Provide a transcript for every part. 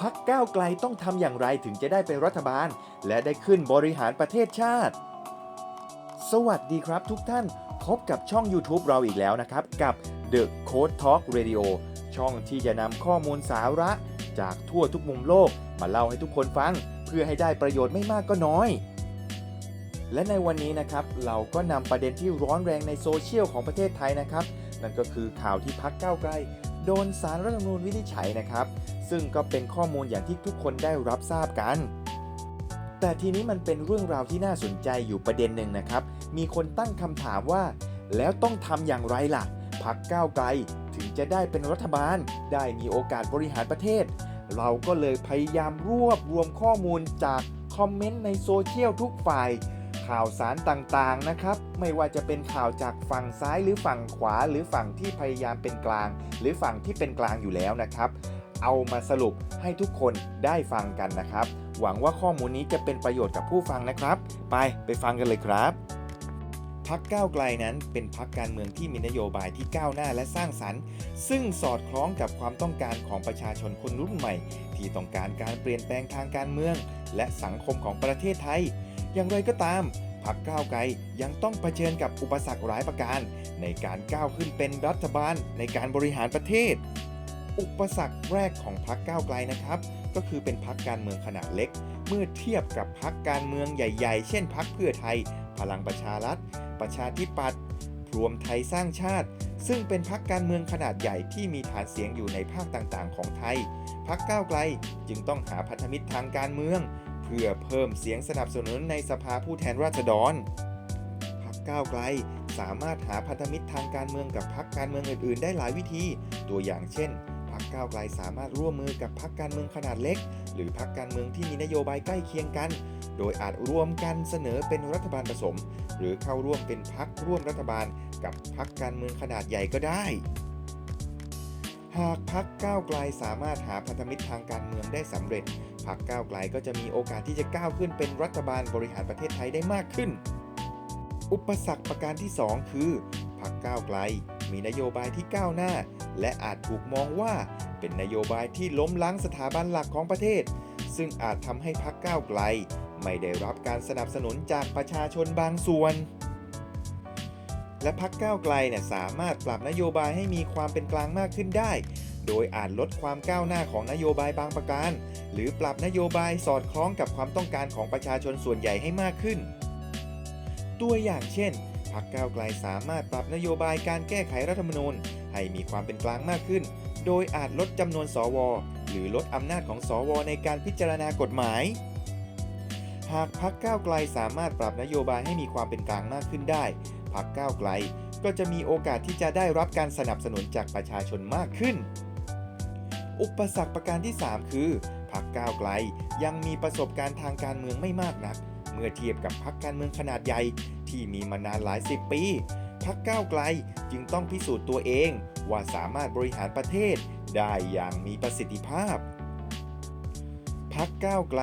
พักก้าวไกลต้องทำอย่างไรถึงจะได้เป็นรัฐบาล และได้ขึ้นบริหารประเทศชาติ สวัสดีครับทุกท่านพบกับช่อง YouTube เราอีกแล้วนะครับ กับ The Code Talk Radio ช่องที่จะนำข้อมูลสาระ จากทั่วทุกมุมโลกมาเล่าให้ทุกคนฟัง เพื่อให้ได้ประโยชน์ไม่มากก็น้อย และในวันนี้นะครับ เราก็นำประเด็นที่ร้อนแรงในโซเชียลของประเทศไทยนะครับ นั่นก็คือข่าวที่พักก้าวไกล โดนสารรัฐธรรมนูญวินิจฉัยนะครับ ซึ่งก็เป็นข้อมูลอย่างที่ทุกคนได้รับทราบกัน แต่ทีนี้มันเป็นเรื่องราวที่น่าสนใจอยู่ประเด็นหนึ่งนะครับ มีคนตั้งคำถามว่า แล้วต้องทำอย่างไรล่ะพักก้าวไกลถึงจะได้เป็นรัฐบาล ได้มีโอกาสบริหารประเทศ เราก็เลยพยายามรวบรวมข้อมูลจากคอมเมนต์ในโซเชียลทุกฝ่าย ข่าวสารต่างๆนะครับ ไม่ว่าจะเป็นข่าวจากฝั่งซ้ายหรือฝั่งขวา หรือฝั่งที่พยายามเป็นกลาง หรือฝั่งที่เป็นกลางอยู่แล้วนะครับ เอามาสรุปให้ทุกคนได้ฟังกันนะครับ หวังว่าข้อมูลนี้จะเป็นประโยชน์กับผู้ฟังนะครับ ไปไปฟังกันเลยครับพักก้าวไกลนั้นเป็นพักการเมืองที่มีนโยบายที่ก้าวหน้าและสร้างสรรค์ ซึ่งสอดคล้องกับความต้องการของประชาชนคนรุ่นใหม่ ที่ต้องการการเปลี่ยนแปลงทางการเมือง และสังคมของประเทศไทย อย่างไรก็ตามพักก้าวไกลยังต้องเผชิญกับอุปสรรคหลายประการ ในการก้าวขึ้นเป็นรัฐบาลในการบริหารประเทศ อุปสรรคแรกของพักก้าวไกลนะครับ ก็คือเป็นพักการเมืองขนาดเล็ก เมื่อเทียบกับพักการเมืองใหญ่ ๆ เช่นพักเพื่อไทย พลังประชารัฐ ประชาธิปัตย์รวมไทยสร้างชาติ ซึ่งเป็นพักการเมืองขนาดใหญ่ที่มีฐานเสียงอยู่ในภาคต่างๆ ของไทยพักก้าวไกลจึงต้องหาพันธมิตรทางการเมือง เพื่อเพิ่มเสียงสนับสนุนในสภาผู้แทนราษฎรพักก้าวไกลสามารถหาพันธมิตรทางการเมืองกับพักการเมืองอื่นๆ ได้หลายวิธี ตัวอย่างเช่น พักก้าวไกลสามารถร่วมมือกับพักการเมืองขนาดเล็ก หรือพักการเมืองที่มีนโยบายใกล้เคียงกัน โดยอาจรวมกันเสนอเป็นรัฐบาลผสม หรือเข้าร่วมเป็นพักร่วมรัฐบาล กับพักการเมืองขนาดใหญ่ก็ได้ หากพักก้าวไกลสามารถหาพันธมิตรทางการเมืองได้สำเร็จพักก้าวไกลก็จะมีโอกาสที่จะก้าวขึ้นเป็นรัฐบาลบริหารประเทศไทยได้มากขึ้น อุปสรรคประการที่ 2 คือพักก้าวไกล มีนโยบายที่ก้าวหน้า และอาจถูกมองว่าเป็นนโยบายที่ล้มล้างสถาบันหลักของประเทศ ซึ่งอาจทำให้พักก้าวไกล ไม่ได้รับการสนับสนุนจากประชาชนบางส่วน และพักก้าวไกลเนี่ยสามารถปรับนโยบายให้มีความเป็นกลางมากขึ้นได้ โดยอาจลดความก้าวหน้าของนโยบายบางประการ หรือปรับนโยบายสอดคล้องกับความต้องการของประชาชนส่วนใหญ่ให้มากขึ้น ตัวอย่างเช่นพักก้าวไกลสามารถปรับนโยบายการแก้ไขรัฐธรรมนูญ ให้มีความเป็นกลางมากขึ้น โดยอาจลดจำนวนสว หรือลดอำนาจของสว ในการพิจารณากฎหมาย หากพักก้าวไกลสามารถปรับนโยบายให้มีความเป็นกลางมากขึ้นได้พักก้าวไกลก็จะมีโอกาสที่จะได้รับการสนับสนุนจากประชาชนมากขึ้น อุปสรรคประการที่ 3 คือพักก้าวไกลยังมีประสบการณ์ทางการเมืองไม่มากนัก เมื่อเทียบกับพักการเมืองขนาดใหญ่ที่มีมานานหลายสิบปี พักก้าวไกลจึงต้องพิสูจน์ตัวเอง ว่าสามารถบริหารประเทศได้อย่างมีประสิทธิภาพพักก้าวไกล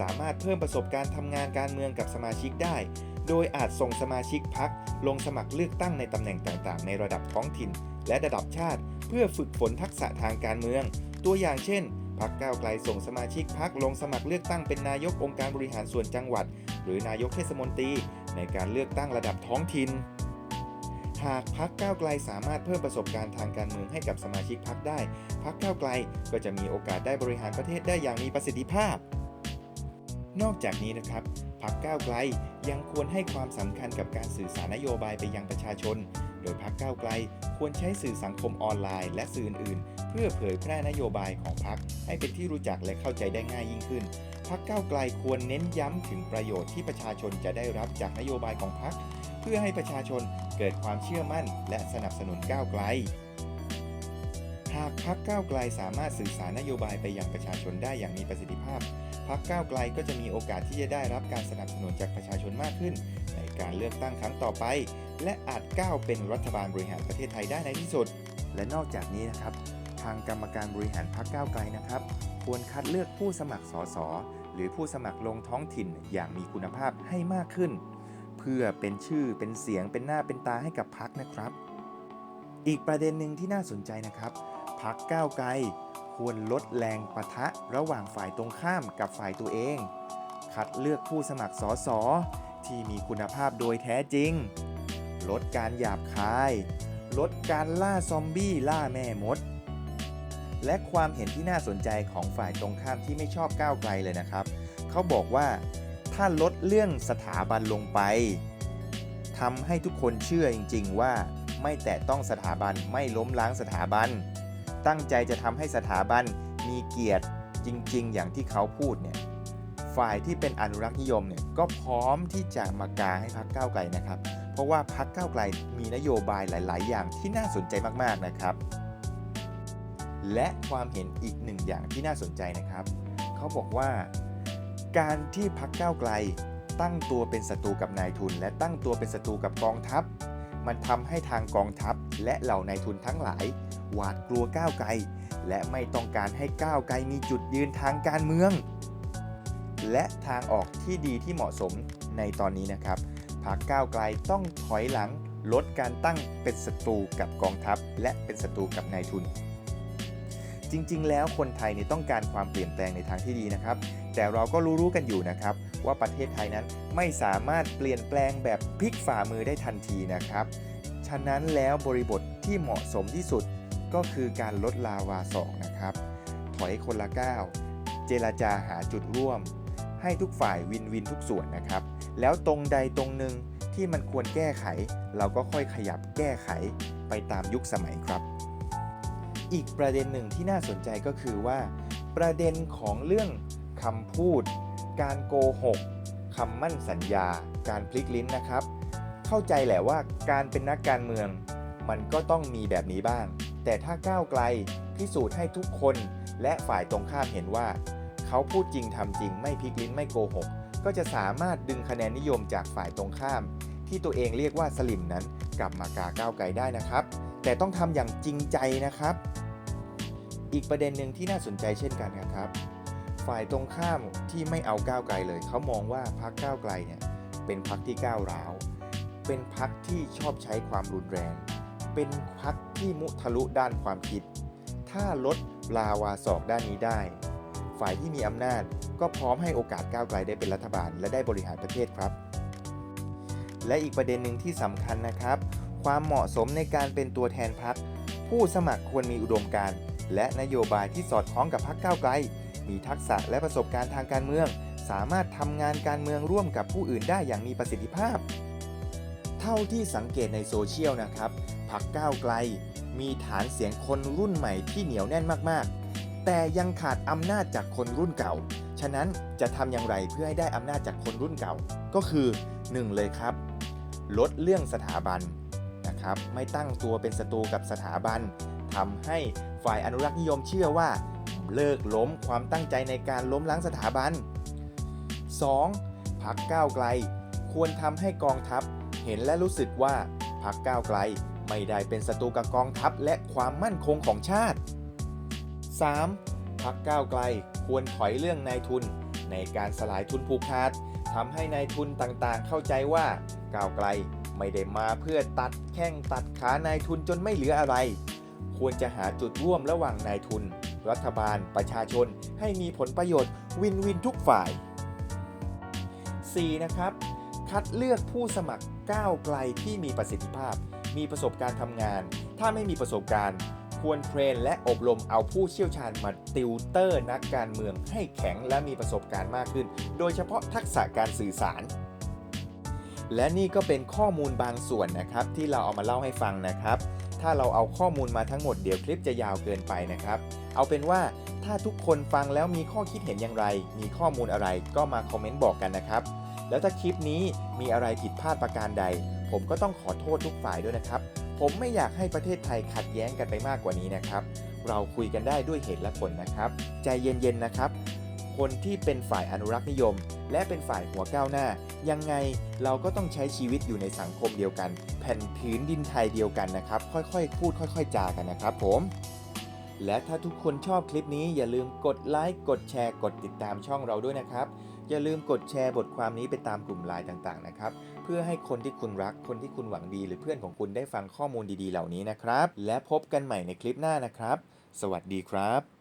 สามารถเพิ่มประสบการณ์ทำงานการเมืองกับสมาชิกได้ โดยอาจส่งสมาชิกพักลงสมัครเลือกตั้งในตำแหน่งต่างๆ ในระดับท้องถิ่น และระดับชาติ เพื่อฝึกฝนทักษะทางการเมือง ตัวอย่างเช่นพักก้าวไกลส่งสมาชิกพักลงสมัครเลือกตั้งเป็นนายกองค์การบริหารส่วนจังหวัด หรือนายกเทศมนตรีในการเลือกตั้งระดับท้องถิ่น หากพักก้าวไกลสามารถเพิ่มประสบการณ์ทางการเมืองให้กับสมาชิกพักได้ พักก้าวไกลก็จะมีโอกาสได้บริหารประเทศได้อย่างมีประสิทธิภาพ นอกจากนี้นะครับพักก้าวไกลยังควรให้ความสำคัญกับการสื่อสารนโยบายไปยังประชาชน โดยพักก้าวไกลควรใช้สื่อสังคมออนไลน์ และสื่ออื่น ๆ เพื่อเผยแพร่นโยบายของพักให้เป็นที่รู้จักและเข้าใจได้ง่ายยิ่งขึ้น พักก้าวไกลควรเน้นย้ำถึงประโยชน์ที่ประชาชนจะได้รับจากนโยบายของพัก เพื่อให้ประชาชนเกิดความเชื่อมั่น และสนับสนุนก้าวไกล หากพักก้าวไกลสามารถสื่อสารนโยบายไปยังประชาชนได้อย่างมีประสิทธิภาพพักก้าวไกลก็จะมีโอกาสที่จะได้รับการสนับสนุนจากประชาชนมากขึ้น ในการเลือกตั้งครั้งต่อไป และอาจก้าวเป็นรัฐบาลบริหารประเทศไทยได้ในที่สุด และนอกจากนี้นะครับ ทางกรรมการบริหารพักก้าวไกลนะครับ ควรคัดเลือกผู้สมัครสสหรือผู้สมัครลงท้องถิ่นอย่างมีคุณภาพให้มากขึ้น เพื่อเป็นชื่อเป็นเสียงเป็นหน้าเป็นตาให้กับพักนะครับ อีกประเด็นหนึ่งที่น่าสนใจนะครับพักก้าวไกลควรลดแรงปะทะระหว่างฝ่ายตรงข้ามกับฝ่ายตัวเอง คัดเลือกผู้สมัครสอสอที่มีคุณภาพโดยแท้จริง ลดการหยาบคาย ลดการล่าซอมบี้ล่าแม่มด และความเห็นที่น่าสนใจของฝ่ายตรงข้ามที่ไม่ชอบก้าวไกลเลยนะครับ เขาบอกว่าถ้าลดเรื่องสถาบันลงไปทำให้ทุกคนเชื่อจริง ๆ ว่าไม่แตะต้องสถาบันไม่ล้มล้างสถาบัน ตั้งใจจะทำให้สถาบันมีเกียรติจริง ๆ อย่างที่เขาพูดเนี่ยฝ่ายที่เป็นอนุรักษ์นิยมเนี่ยก็พร้อมที่จะมากาให้พักก้าวไกลนะครับ เพราะว่าพักก้าวไกลมีนโยบายหลาย ๆ อย่างที่น่าสนใจมากๆนะครับ และความเห็นอีกหนึ่งอย่างที่น่าสนใจนะครับ เขาบอกว่า การที่พักก้าวไกล ตั้งตัวเป็นศัตรูกับนายทุน และตั้งตัวเป็นศัตรูกับกองทัพ มันทำให้ทางกองทัพ และเหล่านายทุนทั้งหลาย หวาดกลัวก้าวไกล และไม่ต้องการให้ก้าวไกลมีจุดยืนทางการเมือง และทางออกที่ดีที่เหมาะสมในตอนนี้นะครับพรรคก้าวไกลต้องถอยหลังลดการตั้งเป็นศัตรูกับกองทัพ และเป็นศัตรูกับนายทุน จริง ๆ แล้วคนไทยเนี่ยต้องการความเปลี่ยนแปลงในทางที่ดีนะครับ แต่เราก็รู้ๆกันอยู่นะครับ ว่าประเทศไทยนั้นไม่สามารถเปลี่ยนแปลงแบบพลิกฝ่ามือได้ทันทีนะครับ ฉะนั้นแล้วบริบทที่เหมาะสมที่สุดก็คือการลดลาวาสอกนะครับ ถอยคนละก้าวเจรจาหาจุดร่วม ให้ทุกฝ่ายวินวินทุกส่วนนะครับ แล้วตรงใดตรงหนึ่งที่มันควรแก้ไข เราก็ค่อยขยับแก้ไขไปตามยุคสมัยครับ อีกประเด็นหนึ่งที่น่าสนใจก็คือว่า ประเด็นของเรื่องคำพูด การโกหกคำมั่นสัญญา การพลิกลิ้นนะครับ เข้าใจแหละว่าการเป็นนักการเมือง มันก็ต้องมีแบบนี้บ้าง แต่ถ้าก้าวไกลพิสูจน์ให้ทุกคนและฝ่ายตรงข้ามเห็นว่า เขาพูดจริงทำจริงไม่พลิกลิ้นไม่โกหก ก็จะสามารถดึงคะแนนนิยมจากฝ่ายตรงข้าม ที่ตัวเองเรียกว่าสลิมนั้นกลับมากาก้าวไกลได้นะครับ แต่ต้องทำอย่างจริงใจนะครับ อีกประเด็นหนึ่งที่น่าสนใจเช่นกันนะครับ ฝ่ายตรงข้ามที่ไม่เอาก้าวไกลเลย เขามองว่าพรรคก้าวไกลเนี่ยเป็นพรรคที่ก้าวร้าว เป็นพรรคที่ชอบใช้ความรุนแรง เป็นพรรคที่มุทะลุด้านความคิด ถ้าลดลาวาศอกด้านนี้ได้ ฝ่ายที่มีอำนาจก็พร้อมให้โอกาสก้าวไกลได้เป็นรัฐบาล และได้บริหารประเทศครับ และอีกประเด็นหนึ่งที่สำคัญนะครับ ความเหมาะสมในการเป็นตัวแทนพรรคผู้สมัครควรมีอุดมการณ์ และนโยบายที่สอดคล้องกับพรรคก้าวไกล มีทักษะและประสบการณ์ทางการเมือง สามารถทำงานการเมืองร่วมกับผู้อื่นได้อย่างมีประสิทธิภาพ เท่าที่สังเกตในโซเชียลนะครับพรรคก้าวไกล มีฐานเสียงคนรุ่นใหม่ที่เหนียวแน่นมากๆ แต่ยังขาดอำนาจจากคนรุ่นเก่า ฉะนั้นจะทำอย่างไรเพื่อให้ได้อำนาจจากคนรุ่นเก่า ก็คือ 1 เลยครับ ลดเรื่องสถาบันนะครับ ไม่ตั้งตัวเป็นศัตรูกับสถาบัน ทำให้ฝ่ายอนุรักษ์นิยมเชื่อว่า เลิกล้มความตั้งใจในการล้มล้างสถาบัน 2. พักก้าวไกล ควรทำให้กองทัพ เห็นและรู้สึกว่าพักก้าวไกลไม่ได้เป็นศัตรูกับกองทัพและความมั่นคงของชาติ 3. พักก้าวไกลควรถอยเรื่องนายทุน ในการสลายทุนผูกขาดทำให้นายทุนต่างๆ เข้าใจว่าก้าวไกลไม่ได้มาเพื่อตัดแข้งตัดขานายทุนจนไม่เหลืออะไร ควรจะหาจุดร่วมระหว่างนายทุน รัฐบาล ประชาชน ให้มีผลประโยชน์วินวินทุกฝ่าย 4. นะครับ คัดเลือกผู้สมัครก้าวไกลที่มีประสิทธิภาพ มีประสบการณ์ทำงาน ถ้าไม่มีประสบการณ์ ควรเทรนและอบรมเอาผู้เชี่ยวชาญมาติวเตอร์นักการเมืองให้แข็งและมีประสบการณ์มากขึ้น โดยเฉพาะทักษะการสื่อสาร และนี่ก็เป็นข้อมูลบางส่วนนะครับที่เราเอามาเล่าให้ฟังนะครับ ถ้าเราเอาข้อมูลมาทั้งหมดเดี๋ยวคลิปจะยาวเกินไปนะครับ เอาเป็นว่าถ้าทุกคนฟังแล้วมีข้อคิดเห็นอย่างไร มีข้อมูลอะไรก็มาคอมเมนต์บอกกันนะครับ แล้วถ้าคลิปนี้มีอะไรผิดพลาดประการใด ผมก็ต้องขอโทษทุกฝ่ายด้วยนะครับ ผมไม่อยากให้ประเทศไทยขัดแย้งกันไปมากกว่านี้นะครับ เราคุยกันได้ด้วยเหตุและผลนะครับ ใจเย็นๆนะครับ คนที่เป็นฝ่ายอนุรักษ์นิยม และเป็นฝ่ายหัวก้าวหน้า ยังไงเราก็ต้องใช้ชีวิตอยู่ในสังคมเดียวกัน แผ่นผืนดินไทยเดียวกันนะครับ ค่อยๆ พูดค่อย ๆ จากันนะครับผม และถ้าทุกคนชอบคลิปนี้อย่าลืมกดไลค์กดแชร์กดติดตามช่องเราด้วยนะครับอย่าลืมกดแชร์บทความนี้ไปตามกลุ่มไลน์ต่างๆนะครับ เพื่อให้คนที่คุณรัก คนที่คุณหวังดี หรือเพื่อนของคุณได้ฟังข้อมูลดีๆ เหล่านี้นะครับ และพบกันใหม่ในคลิปหน้านะครับ สวัสดีครับ